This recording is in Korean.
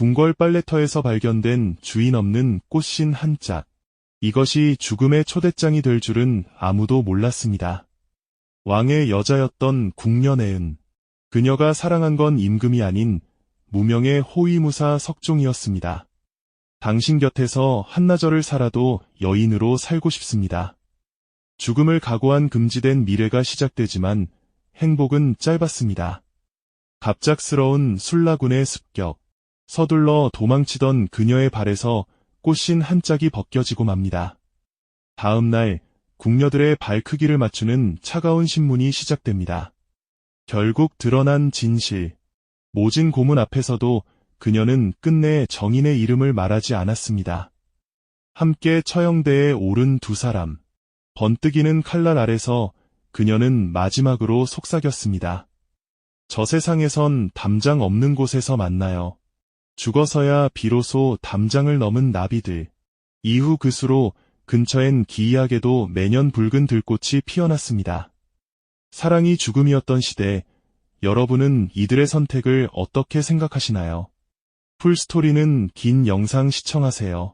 궁궐 빨래터에서 발견된 주인 없는 꽃신 한 짝. 이것이 죽음의 초대장이 될 줄은 아무도 몰랐습니다. 왕의 여자였던 궁녀내은. 그녀가 사랑한 건 임금이 아닌 무명의 호위무사 석종이었습니다. 당신 곁에서 한나절을 살아도 여인으로 살고 싶습니다. 죽음을 각오한 금지된 미래가 시작되지만 행복은 짧았습니다. 갑작스러운 술라군의 습격, 서둘러 도망치던 그녀의 발에서 꽃신 한 짝이 벗겨지고 맙니다. 다음 날 궁녀들의 발 크기를 맞추는 차가운 신문이 시작됩니다. 결국 드러난 진실. 모진 고문 앞에서도 그녀는 끝내 정인의 이름을 말하지 않았습니다. 함께 처형대에 오른 두 사람. 번뜩이는 칼날 아래서 그녀는 마지막으로 속삭였습니다. 저 세상에선 담장 없는 곳에서 만나요. 죽어서야 비로소 담장을 넘은 나비들. 이후 그 수로 근처엔 기이하게도 매년 붉은 들꽃이 피어났습니다. 사랑이 죽음이었던 시대, 여러분은 이들의 선택을 어떻게 생각하시나요? 풀스토리는 긴 영상 시청하세요.